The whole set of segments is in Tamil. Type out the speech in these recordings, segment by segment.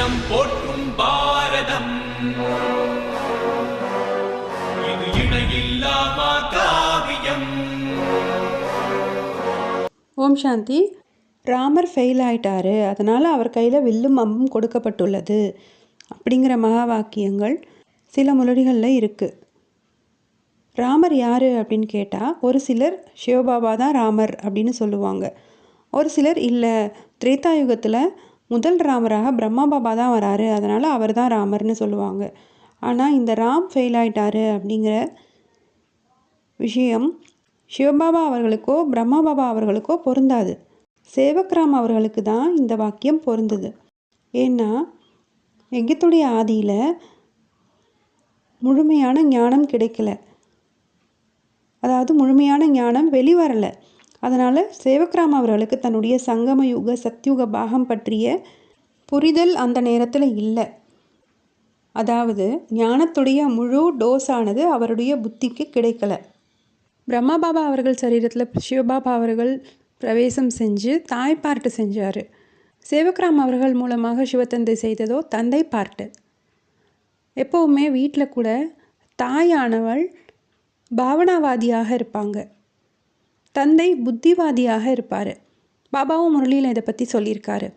தினம் போற்றும் பாரதம். இது இணையில்லாமா காவியம் ஓம் சாந்தி. ராமர் ஃபெயில் ஆயிட்டாரு. அதனால் அவர் கையில் வில்லும் அம்பும் கொடுக்கப்பட்டுள்ளது. அப்படிங்கிற மகா வாக்கியங்கள் சில முரடிகளில் இருக்குது ராமர் யார் அப்படின்னு கேட்டால் ஒரு சிலர் சிவபாபா தான் ராமர் அப்படின்னு சொல்லுவாங்க. ஒரு சிலர் இல்லை திரேதாயுகத்தில் முதல் ராமராக பிரம்மா பாபா தான் வராரு. அதனால் அவர் தான் ராமர்னு சொல்லுவாங்க. ஆனால் இந்த ராம் ஃபெயில் ஆயிட்டாரு அப்படிங்கிற விஷயம் சிவபாபா அவர்களுக்கோ பிரம்மா பாபா அவர்களுக்கோ பொருந்தாது. சேவக்ராம் அவர்களுக்கு தான் இந்த வாக்கியம் பொருந்தது. ஏன்னா யஜ்யத்துடைய ஆதியில் முழுமையான ஞானம் கிடைக்கல. அதாவது முழுமையான ஞானம் வெளிவரலை. அதனால் சேவக்ராம் அவர்களுக்கு தன்னுடைய சங்கம யுக சத்யுக பாகம் பற்றிய புரிதல் அந்த நேரத்தில் இல்லை. அதாவது ஞானத்துடைய முழு டோஸானது அவருடைய புத்திக்கு கிடைக்கல. பிரம்மா பாபா அவர்கள் சரீரத்தில் சிவபாபா அவர்கள் பிரவேசம் செஞ்சு தாய் பார்ட்டு செஞ்சார். சேவக்ராம் அவர்கள் மூலமாக சிவத்தந்தை செய்ததோ தந்தை பார்ட்டு எப்போவுமே வீட்டில் கூட தாயானவள் பாவனாவாதியாக இருப்பாங்க. தந்தை புத்திவாதியாக இருப்பார். பாபாவும் முரளியில் இதை பற்றி சொல்லியிருக்காரு.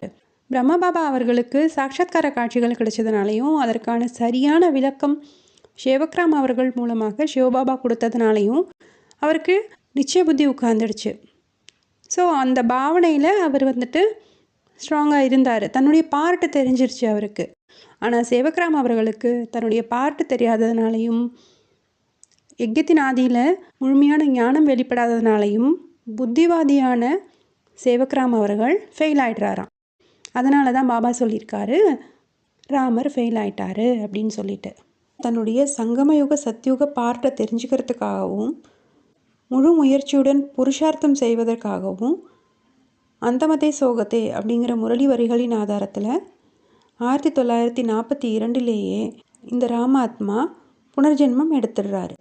பிரம்ம பாபா அவர்களுக்கு சாட்சாத்கார காட்சிகள் கிடைச்சதுனாலையும் அதற்கான சரியான விளக்கம் சிவக்ராம் அவர்கள் மூலமாக சிவபாபா கொடுத்ததுனாலையும் அவருக்கு நிச்சய புத்தி உட்கார்ந்துடுச்சு. ஸோ அந்த பாவனையில் அவர் வந்துட்டு ஸ்ட்ராங்காக இருந்தார். தன்னுடைய பார்ட்டு தெரிஞ்சிருச்சு அவருக்கு. ஆனால் சேவக்ராம் அவர்களுக்கு தன்னுடைய பார்ட்டு தெரியாததுனாலையும் யஜ்யத்தின் ஆதியில் முழுமையான ஞானம் வெளிப்படாததுனாலையும் புத்திவாதியான சேவக்ராம் அவர்கள் ஃபெயில் ஆயிடுறாராம். அதனால தான் பாபா சொல்லியிருக்காரு ராமர் ஃபெயில் ஆயிட்டாரு அப்படின்னு சொல்லிட்டு. தன்னுடைய சங்கமயுக சத்யுக பார்ட்டை தெரிஞ்சுக்கிறதுக்காகவும் முழு முயற்சியுடன் புருஷார்த்தம் செய்வதற்காகவும் அந்தமதே சோகத்தே அப்படிங்கிற முரளி வரிகளின் ஆதாரத்தில் ஆயிரத்தி தொள்ளாயிரத்தி நாற்பத்தி இரண்டிலேயே இந்த ராமாத்மா புனர்ஜென்மம் எடுத்துடுறாரு.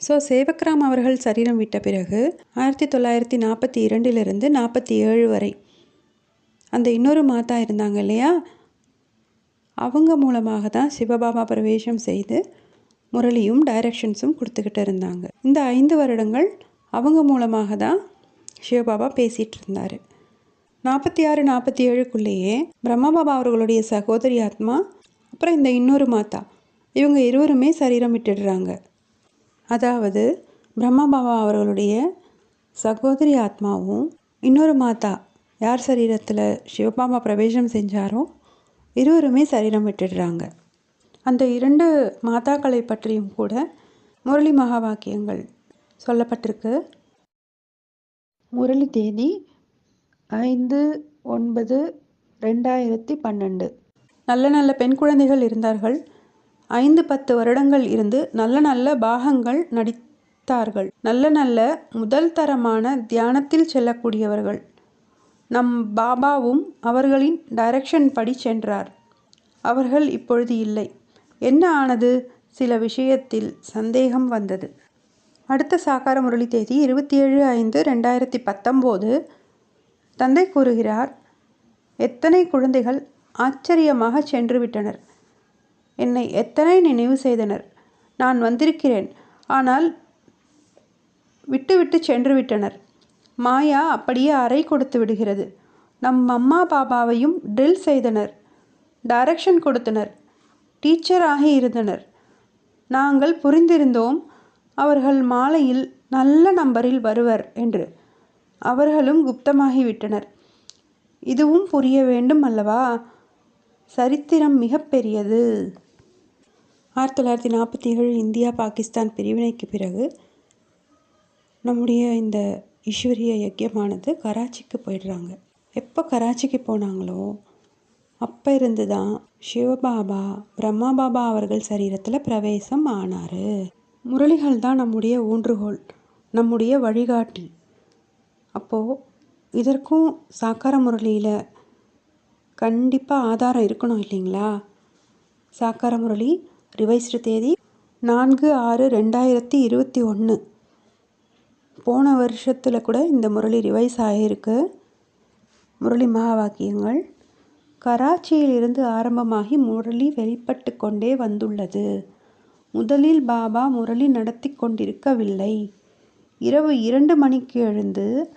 ஸோ சேவக்ராம் அவர்கள் சரீரம் விட்ட பிறகு ஆயிரத்தி தொள்ளாயிரத்தி நாற்பத்தி இரண்டிலிருந்து நாற்பத்தி ஏழு வரை அந்த இன்னொரு மாதா இருந்தாங்க இல்லையா? அவங்க மூலமாக தான் சிவபாபா பிரவேசம் செய்து முரளியும் டைரக்ஷன்ஸும் கொடுத்துக்கிட்டு இருந்தாங்க. இந்த ஐந்து வருடங்கள் அவங்க மூலமாக தான் சிவபாபா பேசிகிட்டு இருந்தார். நாற்பத்தி ஆறு நாற்பத்தி ஏழுக்குள்ளேயே பிரம்மபாபா அவர்களுடைய சகோதரி ஆத்மா அப்புறம் இந்த இன்னொரு மாதா இவங்க இருவருமே சரீரம் விட்டுடுறாங்க. அதாவது பிரம்மபாபா அவர்களுடைய சகோதரி ஆத்மாவும் இன்னொரு மாதா யார் சரீரத்தில் சிவபாபா பிரவேசம் செஞ்சாரோ இருவருமே சரீரம் விட்டுடுறாங்க. அந்த இரண்டு மாதாக்களை பற்றியும் கூட முரளி மகா வாக்கியங்கள் சொல்லப்பட்டிருக்கு. முரளி தேதி ஐந்து ஒன்பது ரெண்டாயிரத்தி பன்னெண்டு. நல்ல நல்ல பெண் குழந்தைகள் இருந்தார்கள். ஐந்து பத்து வருடங்கள் இருந்து நல்ல நல்ல பாகங்கள் நடித்தார்கள். நல்ல நல்ல முதல் தரமான தியானத்தில் செல்லக்கூடியவர்கள். நம் பாபாவும் அவர்களின் டைரக்ஷன் படி சென்றார். அவர்கள் இப்பொழுது இல்லை. என்ன ஆனது? சில விஷயத்தில் சந்தேகம் வந்தது. அடுத்த சாகார முரளி தேதி இருபத்தி ஏழு ஐந்து ரெண்டாயிரத்தி பத்தொம்போது தந்தை கூறுகிறார் எத்தனை குழந்தைகள் ஆச்சரியமாக சென்று விட்டனர். என்னை எத்தனை நினைவு செய்தனர். நான் வந்திருக்கிறேன். ஆனால் விட்டுவிட்டு சென்று விட்டனர். மாயா அப்படியே அறை கொடுத்து விடுகிறது. நம் அம்மா பாபாவையும் ட்ரில் செய்தனர். டைரக்ஷன் கொடுத்தனர். டீச்சராக இருந்தனர். நாங்கள் புரிந்திருந்தோம் அவர்கள் மாலையில் நல்ல நம்பரில் வருவர் என்று. அவர்களும் குப்தமாகிவிட்டனர் இதுவும் புரிய வேண்டும் அல்லவா? சரித்திரம் மிகப்பெரியது ஆயிரத்தி தொள்ளாயிரத்தி நாற்பத்தி ஏழு இந்தியா பாகிஸ்தான் பிரிவினைக்கு பிறகு நம்முடைய இந்த ஈஸ்வரிய யக்கியமானது கராச்சிக்கு போயிடுறாங்க. எப்போ கராச்சிக்கு போனாங்களோ அப்போ இருந்து தான் சிவபாபா பிரம்மா பாபா அவர்கள் சரீரத்தில் பிரவேசம் ஆனார். முரளிகள் தான் நம்முடைய ஊன்றுகோல் நம்முடைய வழிகாட்டி. அப்போது இதற்கும் சாக்கார முரளியில் கண்டிப்பாக ஆதாரம் இருக்கணும் இல்லைங்களா? சாக்கார முரளி ரிவைஸ்டு தேதி நான்கு ஆறு ரெண்டாயிரத்தி இருபத்தி ஒன்று. போன வருஷத்தில் கூட இந்த முரளி ரிவைஸ் ஆகியிருக்கு முரளி மகாவாக்கியங்கள். கராச்சியிலிருந்து ஆரம்பமாகி முரளி வெளிப்பட்டு கொண்டே வந்துள்ளது. முதலில் பாபா முரளி நடத்தி கொண்டிருக்கவில்லை. இரவு இரண்டு மணிக்கு எழுந்து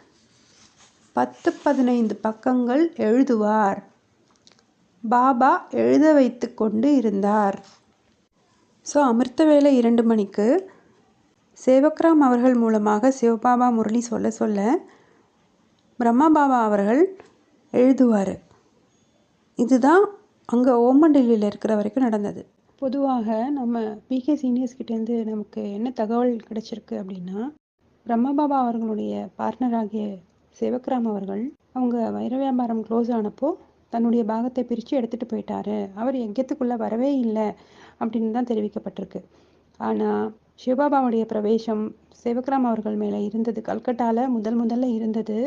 பத்து பதினைந்து பக்கங்கள் எழுதுவார். பாபா எழுத வைத்து கொண்டு இருந்தார். ஸோ அமிர்த வேலை இரண்டு மணிக்கு சேவக்ராம் அவர்கள் மூலமாக சிவபாபா முரளி சொல்ல சொல்ல பிரம்மா பாபா அவர்கள் எழுதுவார். இதுதான் அங்கே ஓமண்டலியில் இருக்கிற வரைக்கும் நடந்தது. பொதுவாக நம்ம பிகே சீனியர்ஸ் கிட்டேருந்து நமக்கு என்ன தகவல் கிடைச்சிருக்கு அப்படின்னா பிரம்மா பாபா அவர்களுடைய பார்ட்னராகிய சிவக்ராம் அவர்கள் அவங்க வைர வியாபாரம் க்ளோஸ் ஆனப்போ தன்னுடைய பாகத்தை பிரித்து எடுத்துகிட்டு போயிட்டாரு. அவர் எங்கத்துக்குள்ளே வரவே இல்லை. அப்படின்னு தான் தெரிவிக்கப்பட்டிருக்கு. ஆனால் சிவபாபாவுடைய பிரவேசம் சிவக்ராம் அவர்கள் மேலே இருந்தது கல்கட்டாவில் முதல் முதல்ல இருந்தது.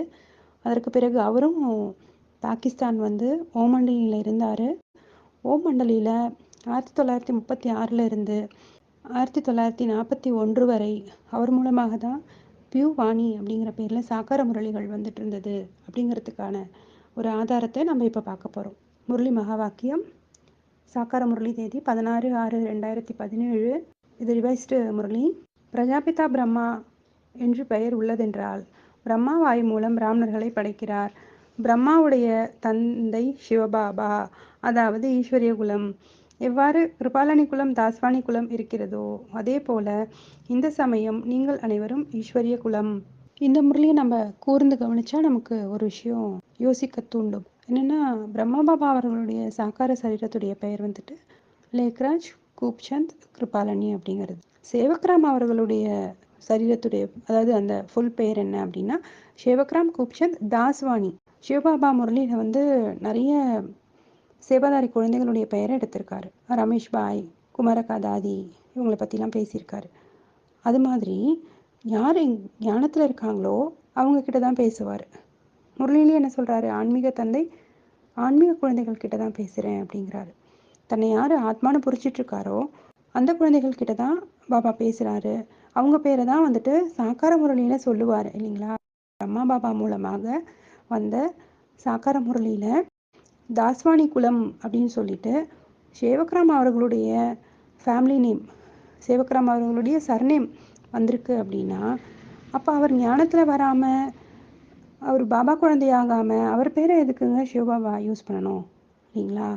அதற்கு பிறகு அவரும் பாகிஸ்தான் வந்து ஓமண்டலியில் இருந்தார். ஓமண்டலியில் ஆயிரத்தி தொள்ளாயிரத்தி முப்பத்தி ஆறில் இருந்து ஆயிரத்தி தொள்ளாயிரத்தி நாற்பத்தி ஒன்று வரை அவர் மூலமாக தான் பியூ வாணி அப்படிங்கிற பேரில் சாக்கார முரளிகள் வந்துட்டு இருந்தது அப்படிங்கிறதுக்கான ஒரு ஆதாரத்தை நம்ம இப்போ பார்க்க போகிறோம் முரளி மகா வாக்கியம் சாக்கார முரளி தேதி பதினாறு ஆறு ரெண்டாயிரத்தி பதினேழு. இது ரிவைஸ்டு முரளி. பிரஜாபிதா பிரம்மா என்று பெயர் உள்ளதென்றால் பிரம்மா வாய் மூலம் பிராமணர்களை படைக்கிறார். பிரம்மாவுடைய தந்தை சிவபாபா அதாவது ஈஸ்வரிய குலம். எவ்வாறு கிருபாலனி குலம் தாஸ்வானி குலம் இருக்கிறதோ அதே போல இந்த சமயம் நீங்கள் அனைவரும் ஈஸ்வரிய குலம். இந்த முரளியை நம்ம கூர்ந்து கவனிச்சா நமக்கு ஒரு விஷயம் யோசிக்க தூண்டும். என்னென்னா பிரம்மா பாபா அவர்களுடைய சாக்கார சரீரத்துடைய பெயர் வந்துட்டு லேக்ராஜ் கூப்சந்த் கிருபாலனி அப்படிங்கிறது. சேவக்ராம் அவர்களுடைய சரீரத்துடைய அதாவது அந்த ஃபுல் பெயர் என்ன அப்படின்னா சேவக்ராம் கூப்சந்த் தாஸ்வானி. சிவபாபா முரளியில் வந்து நிறைய சேவாதாரி குழந்தைகளுடைய பெயரை எடுத்திருக்காரு. ரமேஷ் பாய் குமரகா தாதி இவங்களை பற்றிலாம் பேசியிருக்காரு. அது மாதிரி யார் ஞானத்தில் இருக்காங்களோ அவங்க கிட்ட தான் பேசுவார். முரளிலே என்ன சொல்கிறாரு ஆன்மீக தந்தை ஆன்மீக குழந்தைகள் கிட்ட தான் பேசுகிறேன் அப்படிங்கிறாரு. தன்னை யார் ஆத்மானு புரிச்சிட்ருக்காரோ அந்த குழந்தைகள் கிட்ட தான் பாபா பேசுகிறாரு அவங்க பேரை தான் வந்துட்டு சாக்கார முரளியில் சொல்லுவார் இல்லைங்களா? அம்மா பாபா மூலமாக வந்த சாக்கார முரளியில் தாஸ்வானி குலம் அப்படின்னு சொல்லிட்டு சேவக்ராம் அவர்களுடைய ஃபேமிலி நேம் சேவக்ராம் அவர்களுடைய சர்நேம் வந்திருக்கு அப்படின்னா அப்போ அவர் ஞானத்தில் வராமல் அவர் பாபா குழந்தையாகாமல் அவர் பேரை எதுக்குங்க சிவபாபா யூஸ் பண்ணணும் இல்லைங்களா?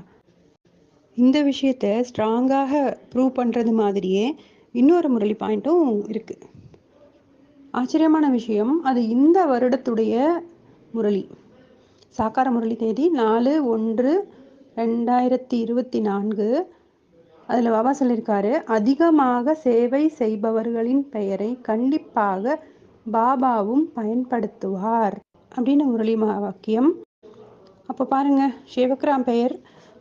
இந்த விஷயத்தை ஸ்ட்ராங்காக ப்ரூவ் பண்ணுறது மாதிரியே இன்னொரு முரளி பாயிண்ட்டும் இருக்குது ஆச்சரியமான விஷயம் அது இந்த வருடத்துடைய முரளி. சாக்கார முரளி தேதி நாலு ஒன்று ரெண்டாயிரத்தி இருபத்தி நான்கு. அதில் பாபா சொல்லியிருக்காரு அதிகமாக சேவை செய்பவர்களின் பெயரை கண்டிப்பாக பாபாவும் பயன்படுத்துவார். அப்படின்னு முரளி வாக்கியம் அப்போ பாருங்கள் சிவக்ராம் பெயர்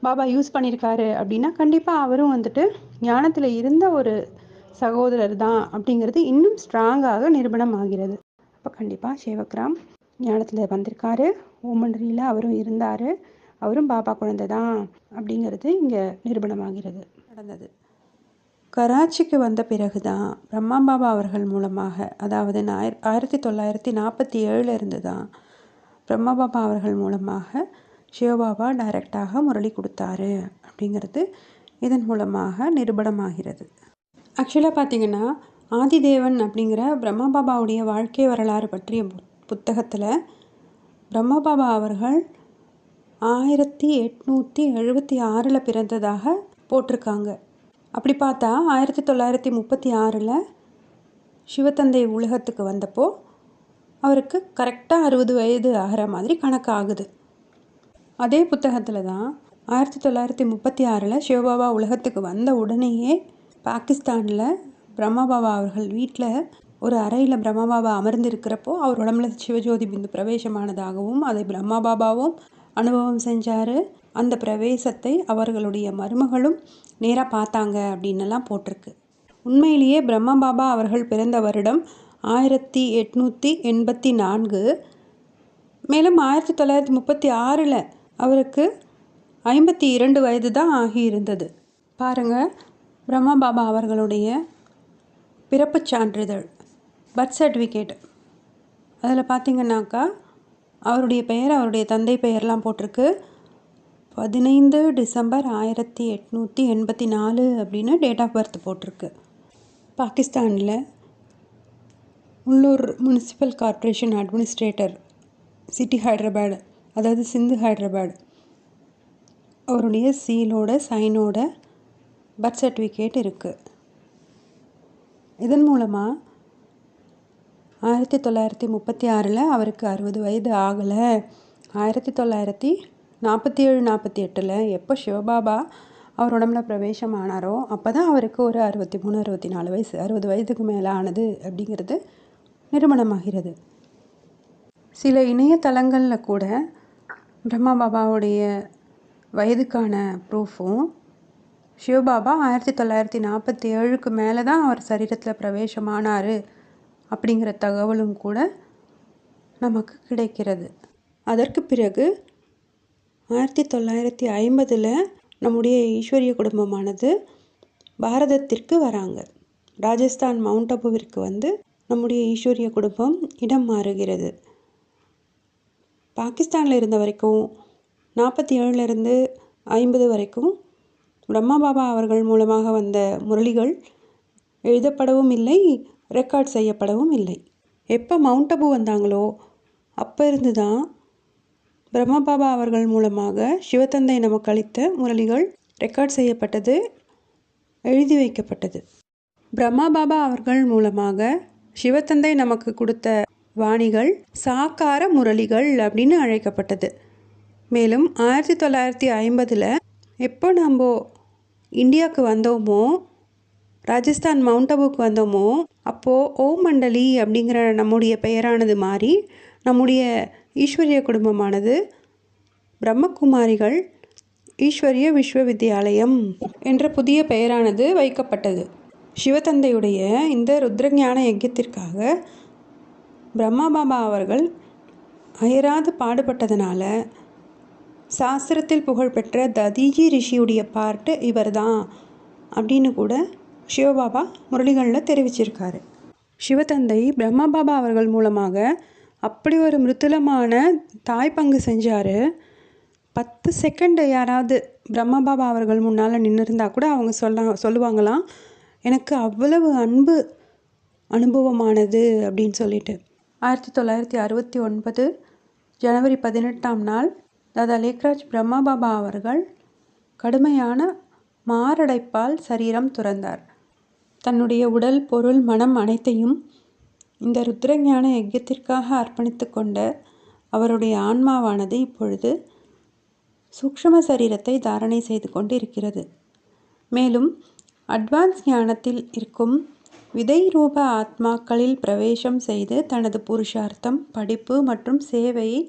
பாபா யூஸ் பண்ணியிருக்காரு அப்படின்னா கண்டிப்பாக அவரும் வந்துட்டு ஞானத்தில் இருந்த ஒரு சகோதரர் தான் அப்படிங்கிறது இன்னும் ஸ்ட்ராங்காக நிரூபணம் ஆகிறது. அப்போ கண்டிப்பாக சிவக்ராம் ஞானத்தில் வந்திருக்காரு. ஓமண்டரியில் அவரும் இருந்தார். அவரும் பாபா குழந்தை தான் அப்படிங்கிறது இங்கே நிரூபணமாகிறது நடந்தது. கராச்சிக்கு வந்த பிறகு தான் பிரம்மா பாபா அவர்கள் மூலமாக அதாவது ஆயிர ஆயிரத்தி தொள்ளாயிரத்தி நாற்பத்தி ஏழில் இருந்து தான் பிரம்மபாபா அவர்கள் மூலமாக சிவபாபா டைரக்டாக முரளி கொடுத்தாரு அப்படிங்கிறது இதன் மூலமாக நிரூபணமாகிறது. ஆக்சுவலாக பார்த்தீங்கன்னா ஆதிதேவன் அப்படிங்கிற பிரம்மபாபாவுடைய வாழ்க்கை வரலாறு பற்றிய புத்தகத்தில் பிரம்மபாபா அவர்கள் ஆயிரத்தி எட்நூற்றி எழுபத்தி ஆறில் பிறந்ததாக போட்டிருக்காங்க. அப்படி பார்த்தா ஆயிரத்தி தொள்ளாயிரத்தி முப்பத்தி ஆறில் சிவத்தந்தை உலகத்துக்கு வந்தப்போ அவருக்கு கரெக்டாக அறுபது வயது ஆகிற மாதிரி கணக்கு ஆகுது அதே புத்தகத்தில் தான் ஆயிரத்தி தொள்ளாயிரத்தி முப்பத்தி ஆறில் சிவபாபா உலகத்துக்கு வந்த உடனேயே பாகிஸ்தானில் பிரம்மபாபா அவர்கள் வீட்டில் ஒரு அறையில் பிரம்மபாபா அமர்ந்திருக்கிறப்போ அவர் உடம்புல சிவஜோதி பிந்து பிரவேசமானதாகவும் அதை பிரம்மா பாபாவும் அனுபவம் செஞ்சார். அந்த பிரவேசத்தை அவர்களுடைய மருமகளும் நேராக பார்த்தாங்க அப்படின்னுலாம் போட்டிருக்கு. உண்மையிலேயே பிரம்மா பாபா அவர்கள் பிறந்த வருடம் ஆயிரத்தி எட்நூற்றி எண்பத்தி நான்கு. மேலும் ஆயிரத்தி தொள்ளாயிரத்தி முப்பத்தி ஆறில் அவருக்கு ஐம்பத்தி இரண்டு வயது தான் ஆகியிருந்தது. பாருங்கள் பிரம்மா பாபா அவர்களுடைய பிறப்புச் சான்றிதழ் பர்த் சர்டிஃபிகேட். அதில் பார்த்திங்கனாக்கா அவருடைய பெயர் அவருடைய தந்தை பெயர்லாம் போட்டிருக்கு. பதினைந்து டிசம்பர் ஆயிரத்தி எட்நூற்றி எண்பத்தி நாலு அப்படின்னு டேட் ஆஃப் பர்த் போட்டிருக்கு. பாகிஸ்தானில் உள்ளூர் municipal corporation administrator city Hyderabad அதாவது சிந்து ஹைதராபாத். அவருடைய சீலோட சைனோட பர்த் சர்டிஃபிகேட் இருக்குது இதன் மூலமாக ஆயிரத்தி தொள்ளாயிரத்தி முப்பத்தி ஆறில் அவருக்கு அறுபது வயது ஆகலை. ஆயிரத்தி தொள்ளாயிரத்தி நாற்பத்தி ஏழு நாற்பத்தி எட்டில் எப்போ சிவபாபா அவர் உடம்புல பிரவேசம் ஆனாரோ அப்போ தான் அவருக்கு ஒரு அறுபத்தி மூணு அறுபத்தி நாலு வயசு அறுபது வயதுக்கு மேலே ஆனது அப்படிங்கிறது நிறுவனமாகிறது. சில இணையதளங்களில் கூட பிரம்மா பாபாவுடைய வயதுக்கான ப்ரூஃபும் சிவபாபா ஆயிரத்தி தொள்ளாயிரத்தி நாற்பத்தி ஏழுக்கு மேலே தான் அவர் சரீரத்தில் பிரவேசமானார் அப்படிங்கிற தகவலும் கூட நமக்கு கிடைக்கிறது. அதற்கு பிறகு ஆயிரத்தி தொள்ளாயிரத்தி ஐம்பதில் நம்முடைய ஈஸ்வரிய குடும்பமானது பாரதத்திற்கு வராங்க. ராஜஸ்தான் மவுண்ட் அபுவிற்கு வந்து நம்முடைய ஈஸ்வரிய குடும்பம் இடம் மாறுகிறது. பாகிஸ்தானில் இருந்த வரைக்கும் நாற்பத்தி ஏழுலேருந்து ஐம்பது வரைக்கும் பிரம்மா பாபா அவர்கள் மூலமாக வந்த முரளிகள் எழுதப்படவும் இல்லை ரெக்கார்ட் செய்யப்படவும் இல்லை. எப்போ மவுண்ட் அபு வந்தாங்களோ அப்போ இருந்து தான் பிரம்மா பாபா அவர்கள் மூலமாக சிவத்தந்தை நமக்கு அளித்த முரளிகள் ரெக்கார்ட் செய்யப்பட்டது எழுதி வைக்கப்பட்டது. பிரம்மா பாபா அவர்கள் மூலமாக சிவத்தந்தை நமக்கு கொடுத்த வாணிகள் சாக்கார முரளிகள் அப்படின்னு அழைக்கப்பட்டது. மேலும் ஆயிரத்தி தொள்ளாயிரத்தி ஐம்பதில் எப்போ நம்ம இந்தியாவுக்கு வந்தோமோ ராஜஸ்தான் மவுண்ட் அபுக்கு வந்தோமோ அப்போது ஓம் மண்டலி அப்படிங்கிற நம்முடைய பெயரானது மாறி நம்முடைய ஈஸ்வரிய குடும்பமானது பிரம்மகுமாரிகள் ஈஸ்வரிய விஸ்வவித்யாலயம் என்ற புதிய பெயரானது வைக்கப்பட்டது. சிவதந்தையுடைய இந்த ருத்ரஞான யஜ்யத்திற்காக பிரம்மா பாபா அவர்கள் அயராது பாடுபட்டதுனால சாஸ்திரத்தில் புகழ்பெற்ற ததீஜி ரிஷியுடைய பார்ட்டு இவர் தான் அப்படின்னு கூட சிவபாபா முரளிகளில் தெரிவிச்சிருக்காரு. சிவதந்தை பிரம்மா பாபா அவர்கள் மூலமாக அப்படி ஒரு மிருத்துலமான தாய் பங்கு செஞ்சார். பத்து செகண்டு யாராவது பிரம்மா பாபா அவர்கள் முன்னால் நின்றுருந்தா கூட அவங்க சொல்ல சொல்லுவாங்களாம். எனக்கு அவ்வளவு அன்பு அனுபவமானது அப்படின்னு சொல்லிட்டு. ஆயிரத்தி தொள்ளாயிரத்தி அறுபத்தி ஒன்பது ஜனவரி பதினெட்டாம் நாள் தாதா லேக்ராஜ் பிரம்மா பாபா அவர்கள் கடுமையான மாரடைப்பால் சரீரம் துறந்தார். தன்னுடைய உடல் பொருள் மனம் அனைத்தையும் இந்த ருத்ரஞான யஜ்யத்திற்காக அர்ப்பணித்து கொண்ட அவருடைய ஆன்மாவானது இப்பொழுது சூக்ஷ்ம சரீரத்தை தாரணை செய்து கொண்டு இருக்கிறது மேலும் அட்வான்ஸ் ஞானத்தில் இருக்கும் விதை ரூப ஆத்மாக்களில் பிரவேசம் செய்து தனது புருஷார்த்தம் படிப்பு மற்றும் சேவையை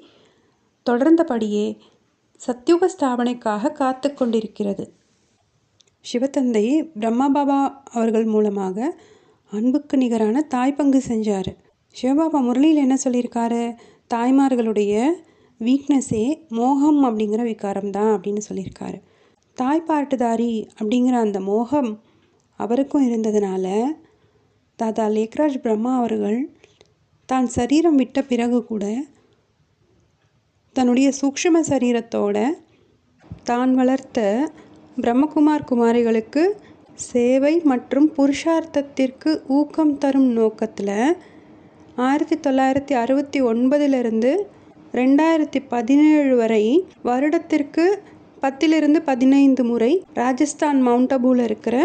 தொடர்ந்தபடியே சத்யுக ஸ்தாபனைக்காக காத்து கொண்டிருக்கிறது. சிவத்தந்தை பிரம்மாபாபா அவர்கள் மூலமாக அன்புக்கு நிகரான தாய் பங்கு செஞ்சார். சிவபாபா முரளியில் என்ன சொல்லியிருக்காரு? தாய்மார்களுடைய வீக்னஸே மோகம் அப்படிங்கிற விகாரம் தான் அப்படின்னு சொல்லியிருக்காரு. தாய்ப்பாட்டுதாரி அப்படிங்கிற அந்த மோகம் அவருக்கும் இருந்ததுனால தாதா லேக்ராஜ் பிரம்மா அவர்கள் தான் சரீரம் விட்ட பிறகு கூட தன்னுடைய சூக்ஷ்ம சரீரத்தோட தான் வளர்த்த பிரம்மகுமார் குமாரிகளுக்கு சேவை மற்றும் புருஷார்த்தத்திற்கு ஊக்கம் தரும் நோக்கத்தில் ஆயிரத்தி தொள்ளாயிரத்தி அறுபத்தி ஒன்பதிலிருந்து ரெண்டாயிரத்தி பதினேழு வரை வருடத்திற்கு பத்திலிருந்து பதினைந்து முறை ராஜஸ்தான் மவுண்ட் அபூவில் இருக்கிற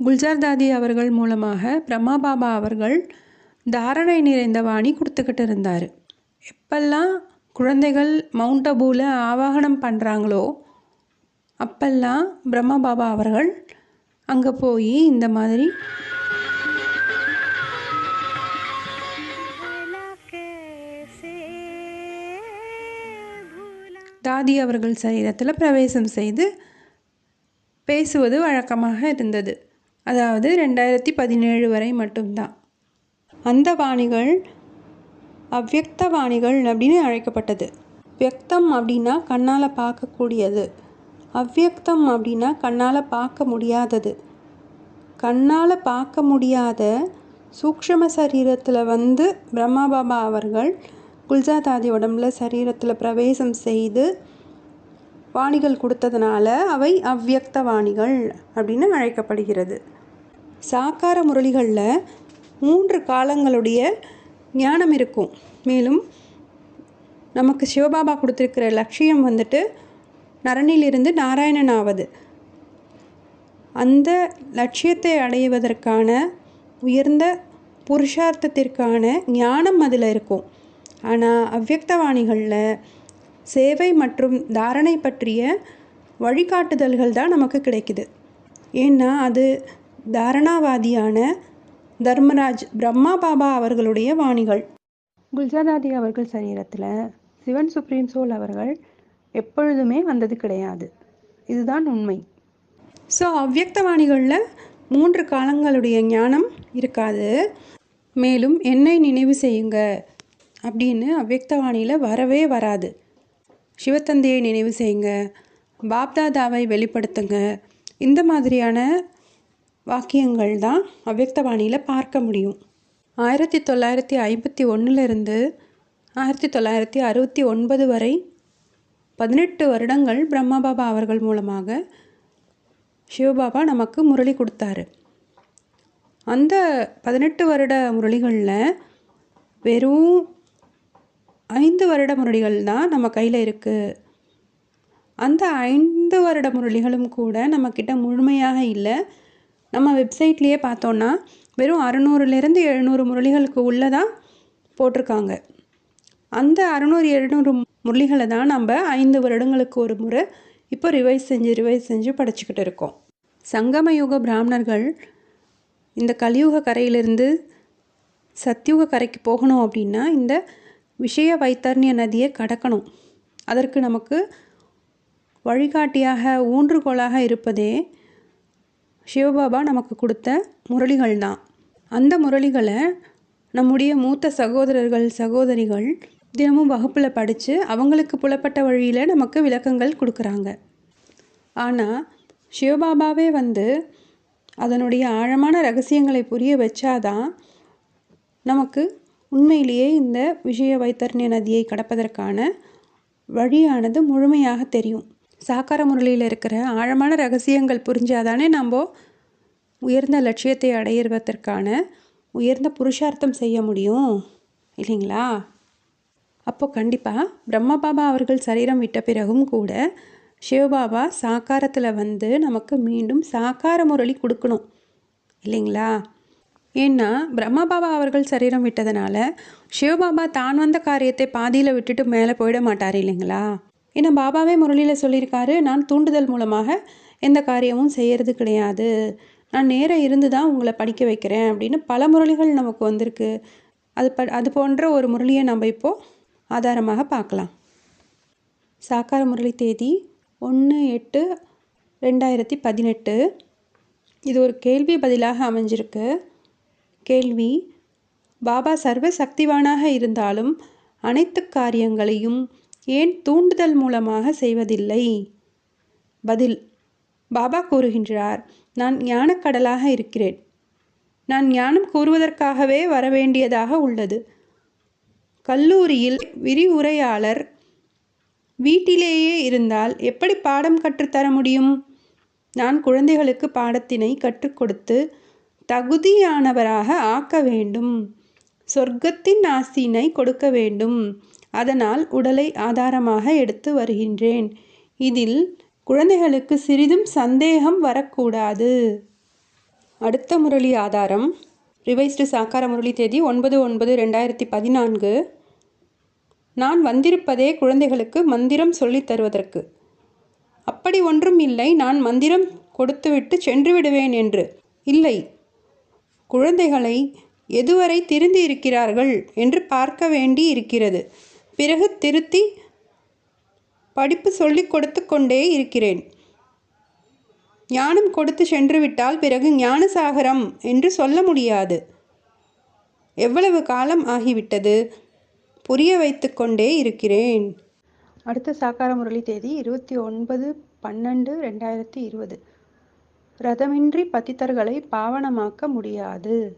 குல்ஜார் தாதி அவர்கள் மூலமாக பிரம்மா பாபா அவர்கள் தாரணை நிறைந்த வாணி கொடுத்துக்கிட்டு இருந்தார் எப்பெல்லாம் குழந்தைகள் மவுண்ட் அபூவில் ஆவாகனம் பண்ணுறாங்களோ அப்பெல்லாம் பிரம்மா பாபா அவர்கள் அங்கே போய் இந்த மாதிரி தாதி அவர்கள் சரீரத்தில் பிரவேசம் செய்து பேசுவது வழக்கமாக இருந்தது. அதாவது ரெண்டாயிரத்தி பதினேழு வரை மட்டும்தான். அந்த வாணிகள் அவ்வக்த வாணிகள் அப்படின்னு அழைக்கப்பட்டது. வியக்தம் அப்படின்னா கண்ணால் பார்க்கக்கூடியது. அவ்வக்தம் அப்படின்னா கண்ணால் பார்க்க முடியாதது. கண்ணால் பார்க்க முடியாத சூக்ஷ்ம சரீரத்தில் வந்து பிரம்மா பாபா அவர்கள் குல்ஜாதாதி உடம்புல சரீரத்தில் பிரவேசம் செய்து வாணிகள் கொடுத்ததுனால அவை அவ்வியக்த வாணிகள் அப்படின்னு அழைக்கப்படுகிறது. சாக்கார முரளிகளில் மூன்று காலங்களுடைய ஞானம் இருக்கும். மேலும் நமக்கு சிவபாபா கொடுத்துருக்கிற லட்சியம் வந்துட்டு நரனிலிருந்து நாராயணன் ஆவது அந்த லட்சியத்தை அடைவதற்கான உயர்ந்த புருஷார்த்தத்திற்கான ஞானம் அதில் இருக்கும். ஆனால் அவ்யக்தவாணிகளில் சேவை மற்றும் தாரணை பற்றிய வழிகாட்டுதல்கள் தான் நமக்கு கிடைக்குது. ஏன்னா அது தாரணாவாதியான தர்மராஜ் பிரம்மா பாபா அவர்களுடைய வாணிகள். குல்ஜாதாதி அவர்கள் சரீரத்தில் சிவன் சுப்ரீம் சோல் அவர்கள் எப்பொழுதுமே வந்தது கிடையாது. இதுதான் உண்மை. ஸோ அவ்யக்தவாணிகளில் மூன்று காலங்களுடைய ஞானம் இருக்காது. மேலும் என்னை நினைவு செய்யுங்க அப்படின்னு அவ்யக்தவாணியில் வரவே வராது. சிவத்தந்தையை நினைவு செய்யுங்க. பாப்தாதாவை வெளிப்படுத்துங்க. இந்த மாதிரியான வாக்கியங்கள் தான் அவ்வக்தவாணியில் பார்க்க முடியும். ஆயிரத்தி தொள்ளாயிரத்தி ஐம்பத்தி ஒன்றுலேருந்து ஆயிரத்தி தொள்ளாயிரத்தி அறுபத்தி ஒன்பது வரை பதினெட்டு வருடங்கள் பிரம்மபாபா அவர்கள் மூலமாக சிவபாபா நமக்கு முரளி கொடுத்தாரு. அந்த பதினெட்டு வருட முரளிகளில் வெறும் ஐந்து வருட முரளிகள் தான் நம்ம கையில் இருக்குது அந்த ஐந்து வருட முரளிகளும் கூட நம்மக்கிட்ட முழுமையாக இல்லை. நம்ம வெப்சைட்லேயே பார்த்தோன்னா வெறும் அறுநூறுலேருந்து எழுநூறு முரளிகளுக்கு உள்ளதான் போட்டிருக்காங்க. அந்த அறுநூறு எழுநூறு முரளிகளை தான் நம்ம ஐந்து வருடங்களுக்கு ஒரு முறை இப்போ ரிவைஸ் செஞ்சு ரிவைஸ் செஞ்சு படிச்சுக்கிட்டு இருக்கோம். சங்கமயுக பிராமணர்கள் இந்த கலியுக கரையிலிருந்து சத்தியுக கரைக்கு போகணும் அப்படின்னா இந்த விஷய வைத்தர்ணிய நதியை கடக்கணும். அதற்கு நமக்கு வழிகாட்டியாக ஊன்றுகோலாக இருப்பதே சிவபாபா நமக்கு கொடுத்த முரளிகள் தான் அந்த முரளிகளை நம்முடைய மூத்த சகோதரர்கள் சகோதரிகள் தினமும் வகுப்பில் படித்து அவங்களுக்கு புலப்பட்ட வழியில் நமக்கு விளக்கங்கள் கொடுக்குறாங்க. ஆனால் சிவபாபாவே வந்து அதனுடைய ஆழமான ரகசியங்களை புரிய வச்சாதான் நமக்கு உண்மையிலேயே இந்த விஷய வைத்தர்ணிய நதியை கடப்பதற்கான வழியானது முழுமையாக தெரியும். சாக்கார முரளியில் இருக்கிற ஆழமான ரகசியங்கள் புரிஞ்சாதானே நம்ம உயர்ந்த லட்சியத்தை அடையிறதற்கான உயர்ந்த புருஷார்த்தம் செய்ய முடியும் இல்லைங்களா? அப்போ கண்டிப்பாக பிரம்மபாபா அவர்கள் சரீரம் விட்ட பிறகும் கூட சிவபாபா சாக்காரத்தில் வந்து நமக்கு மீண்டும் சாக்கார முரளி கொடுக்கணும் இல்லைங்களா? ஏன்னா பிரம்மபாபா அவர்கள் சரீரம் விட்டதுனால சிவபாபா தான் வந்த காரியத்தை பாதியில் விட்டுட்டு மேலே போயிட மாட்டார் இல்லைங்களா? ஏன்னா பாபாவே முரளியில் சொல்லியிருக்காரு நான் தூண்டுதல் மூலமாக எந்த காரியமும் செய்கிறது கிடையாது. நான் நேராக இருந்து தான் உங்களை படிக்க வைக்கிறேன் அப்படின்னு பல முரளிகள் நமக்கு வந்திருக்கு. அது ப அது போன்ற ஒரு முரளியை நம்ம இப்போது ஆதாரமாக பார்க்கலாம். சாக்கார முரளி தேதி ஒன்று எட்டு ரெண்டாயிரத்தி பதினெட்டு. இது ஒரு கேள்வி பதிலாக அமைஞ்சிருக்கு. கேள்வி. பாபா சர்வ சக்திவானாக இருந்தாலும் அனைத்து காரியங்களையும் ஏன் தூண்டுதல் மூலமாக செய்வதில்லை? பதில். பாபா கூறுகின்றார் நான் ஞானக்கடலாக இருக்கிறேன். நான் ஞானம் கூறுவதற்காகவே வரவேண்டியதாக உள்ளது. கல்லூரியில் விரிவுரையாளர் வீட்டிலேயே இருந்தால் எப்படி பாடம் கற்றுத்தர முடியும்? நான் குழந்தைகளுக்கு பாடத்தினை கற்றுக் கொடுத்து தகுதியானவராக ஆக்க வேண்டும். சொர்க்கத்தின் ஆசினை கொடுக்க வேண்டும். அதனால் உடலை ஆதாரமாக எடுத்து வருகின்றேன். இதில் குழந்தைகளுக்கு சிறிதும் சந்தேகம் வரக்கூடாது. அடுத்த முரளி ஆதாரம். ரிவைஸ்டு சாக்கார முரளி தேதி ஒன்பது ஒன்பது ரெண்டாயிரத்தி பதினான்கு. நான் வந்திருப்பதே குழந்தைகளுக்கு மந்திரம் சொல்லித் தருவதற்கு. அப்படி ஒன்றும் இல்லை. நான் மந்திரம் கொடுத்துவிட்டு சென்று விடுவேன் என்று. இல்லை. குழந்தைகளை எதுவரை திருந்தி இருக்கிறார்கள் என்று பார்க்க வேண்டி இருக்கிறது பிறகு திருத்தி படிப்பு சொல்லிக் கொடுத்து கொண்டே இருக்கிறேன். ஞானம் கொடுத்து சென்று விட்டால் பிறகு ஞானசாகரம் என்று சொல்ல முடியாது. எவ்வளவு காலம் ஆகிவிட்டது? புரிய வைத்து கொண்டே இருக்கிறேன். அடுத்த சாக்கார முரளி தேதி இருபத்தி ஒன்பது பன்னெண்டு ரெண்டாயிரத்தி இருபது. ரதமின்றி பத்தித்தர்களை பாவனமாக்க முடியாது.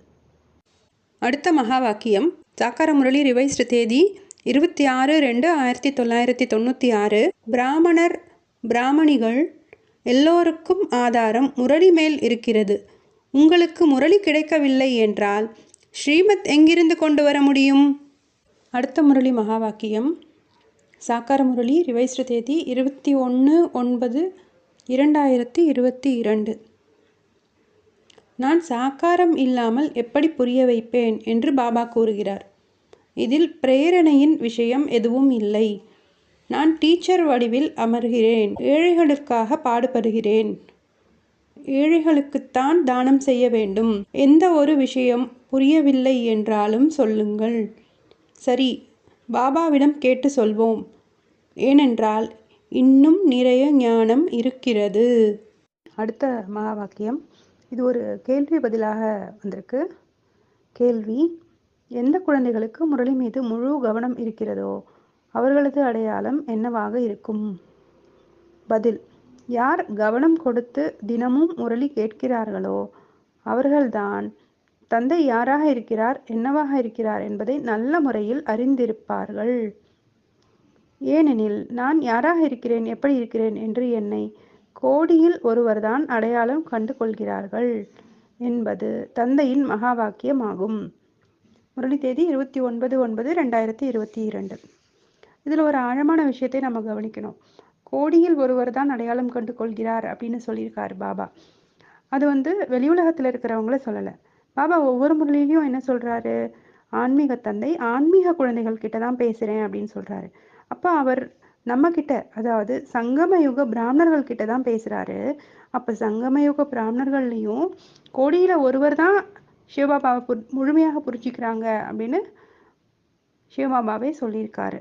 அடுத்த மகா வாக்கியம் சாக்கார முரளி ரிவைஸ்டு தேதி இருபத்தி ஆறு ரெண்டு ஆயிரத்தி தொள்ளாயிரத்தி தொண்ணூற்றி ஆறு. பிராமணர் பிராமணிகள் எல்லோருக்கும் ஆதாரம் முரளி மேல் இருக்கிறது. உங்களுக்கு முரளி கிடைக்கவில்லை என்றால் ஸ்ரீமத் எங்கிருந்து கொண்டு வர முடியும்? அடுத்த முரளி மகா வாக்கியம் சாக்கார முரளி ரிவைஸ்டு தேதி இருபத்தி ஒன்று ஒன்பது இரண்டாயிரத்தி இருபத்தி இரண்டு. நான் சாக்காரம் இல்லாமல் எப்படி புரிய வைப்பேன் என்று பாபா கூறுகிறார். இதில் பிரேரணையின் விஷயம் எதுவும் இல்லை. நான் டீச்சர் வடிவில் அமர்கிறேன். ஏழைகளுக்காக பாடுபடுகிறேன். ஏழைகளுக்குத்தான் தானம் செய்ய வேண்டும். எந்த ஒரு விஷயம் புரியவில்லை என்றாலும் சொல்லுங்கள். சரி பாபாவிடம் கேட்டு சொல்வோம். ஏனென்றால் இன்னும் நிறைய ஞானம் இருக்கிறது. அடுத்த மகா வாக்கியம் இது ஒரு கேள்வி பதிலாக வந்திருக்கு. கேள்வி எந்த குழந்தைகளுக்கு முரளி மீது முழு கவனம் இருக்கிறதோ அவர்களது அடையாளம் என்னவாக இருக்கும்? பதில் யார் கவனம் கொடுத்து தினமும் முரளி கேட்கிறார்களோ அவர்கள்தான். தந்தை யாராக இருக்கிறார் என்னவாக இருக்கிறார் என்பதை நல்ல முறையில் அறிந்திருப்பார்கள். ஏனெனில் நான் யாராக இருக்கிறேன் எப்படி இருக்கிறேன் என்று என்னை கோடியில் ஒருவர்தான் அடையாளம் கண்டு கொள்கிறார்கள் என்பது தந்தையின் மகா வாக்கியமாகும் முரளி தேதி இருபத்தி ஒன்பது ஒன்பது ரெண்டாயிரத்தி இருபத்தி இரண்டு. இதில் ஒரு ஆழமான விஷயத்தை நம்ம கவனிக்கணும். கோடியில் ஒருவர் தான் அடையாளம் கண்டு கொள்கிறார் அப்படின்னு சொல்லியிருக்கார் பாபா. அது வந்து வெளி உலகத்தில் இருக்கிறவங்கள சொல்லலை. பாபா ஒவ்வொரு முறையிலையும் என்ன சொல்கிறாரு ஆன்மீக தந்தை ஆன்மீக குழந்தைகள் கிட்ட தான் பேசுகிறேன் அப்படின்னு சொல்கிறாரு அப்போ அவர் நம்மக்கிட்ட அதாவது சங்கமயுக பிராமணர்கள் கிட்ட தான் பேசுகிறாரு அப்போ சங்கமயுக பிராமணர்கள்லையும் கோடியில் ஒருவர் தான் சிவபாபாவை புரி முழுமையாக புரிஞ்சுக்கிறாங்க அப்படின்னு சிவபாபாவே சொல்லியிருக்காரு.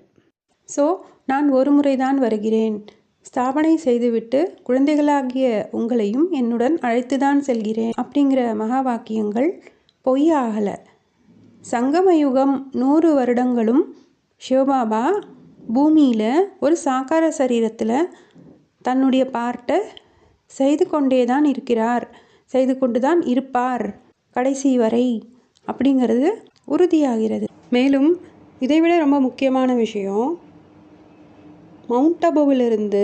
ஸோ நான் ஒரு முறைதான் வருகிறேன். ஸ்தாபனை செய்துவிட்டு குழந்தைகளாகிய உங்களையும் என்னுடன் அழைத்து தான் செல்கிறேன் அப்படிங்கிற மகா வாக்கியங்கள் பொய்யாகலை. சங்கமயுகம் நூறு வருடங்களும் சிவபாபா பூமியில் ஒரு சாக்கார சரீரத்தில் தன்னுடைய பார்ட்டை செய்து கொண்டே தான் இருக்கிறார். செய்து கொண்டு தான் இருப்பார் கடைசி வரை அப்படிங்கிறது உறுதியாகிறது. மேலும் இதைவிட ரொம்ப முக்கியமான விஷயம் மவுண்ட் அபுவிலிருந்து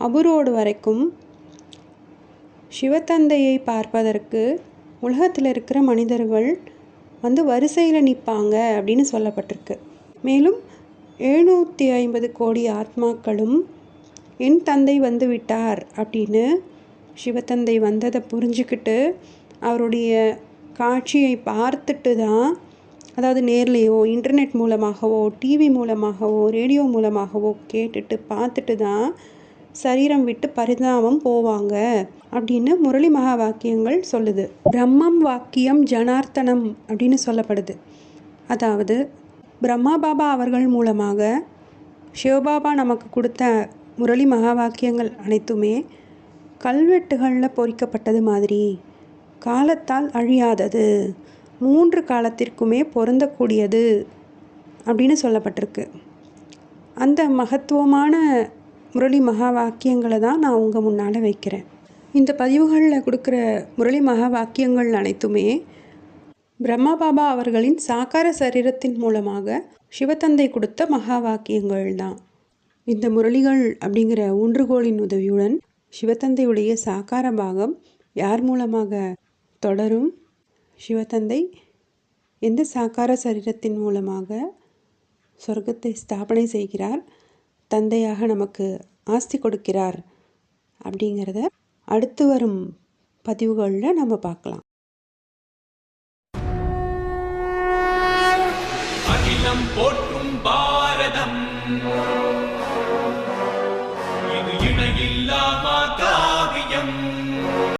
அபுரோடு வரைக்கும் சிவத்தந்தையை பார்ப்பதற்கு உலகத்தில் இருக்கிற மனிதர்கள் வந்து வரிசையில் நிற்பாங்க அப்படின்னு சொல்லப்பட்டிருக்கு. மேலும் எழுநூற்றி ஐம்பது கோடி ஆத்மாக்களும் என் தந்தை வந்து விட்டார் அப்படின்னு சிவத்தந்தை வந்ததை புரிஞ்சுக்கிட்டு அவருடைய காட்சியை பார்த்துட்டு தான் அதாவது நேர்லேயோ இன்டர்நெட் மூலமாகவோ டிவி மூலமாகவோ ரேடியோ மூலமாகவோ கேட்டுட்டு பார்த்துட்டு தான் சரீரம் விட்டு பரிதாபம் போவாங்க அப்படின்னு முரளி மகா வாக்கியங்கள் சொல்லுது. பிரம்மம் வாக்கியம் ஜனார்த்தனம் அப்படின்னு சொல்லப்படுது. அதாவது பிரம்மா பாபா அவர்கள் மூலமாக சிவபாபா நமக்கு கொடுத்த முரளி மகா வாக்கியங்கள் அனைத்துமே கல்வெட்டுகளில் பொறிக்கப்பட்டது மாதிரி. காலத்தால் அழியாதது. மூன்று காலத்திற்குமே பொருந்தக்கூடியது அப்படின்னு சொல்லப்பட்டிருக்கு. அந்த மகத்துவமான முரளி மகா வாக்கியங்களை தான் நான் உங்கள் முன்னால் வைக்கிறேன். இந்த பதிவுகளில் கொடுக்குற முரளி மகா வாக்கியங்கள் அனைத்துமே பிரம்மா பாபா அவர்களின் சாக்கார சரீரத்தின் மூலமாக சிவத்தந்தை கொடுத்த மகா வாக்கியங்கள் தான் இந்த முரளிகள் அப்படிங்கிற ஊன்றுகோலின் உதவியுடன் சிவத்தந்தையுடைய சாக்கார பாகம் யார் மூலமாக தொடரும்? சிவத்தந்தை எந்த சாக்கார சரீரத்தின் மூலமாக சொர்க்கத்தை ஸ்தாபனை செய்கிறார்? தந்தையாக நமக்கு ஆஸ்தி கொடுக்கிறார் அப்படிங்கிறத அடுத்து வரும் பதிவுகளில் நம்ம பார்க்கலாம். அகிலம் போற்றும் பா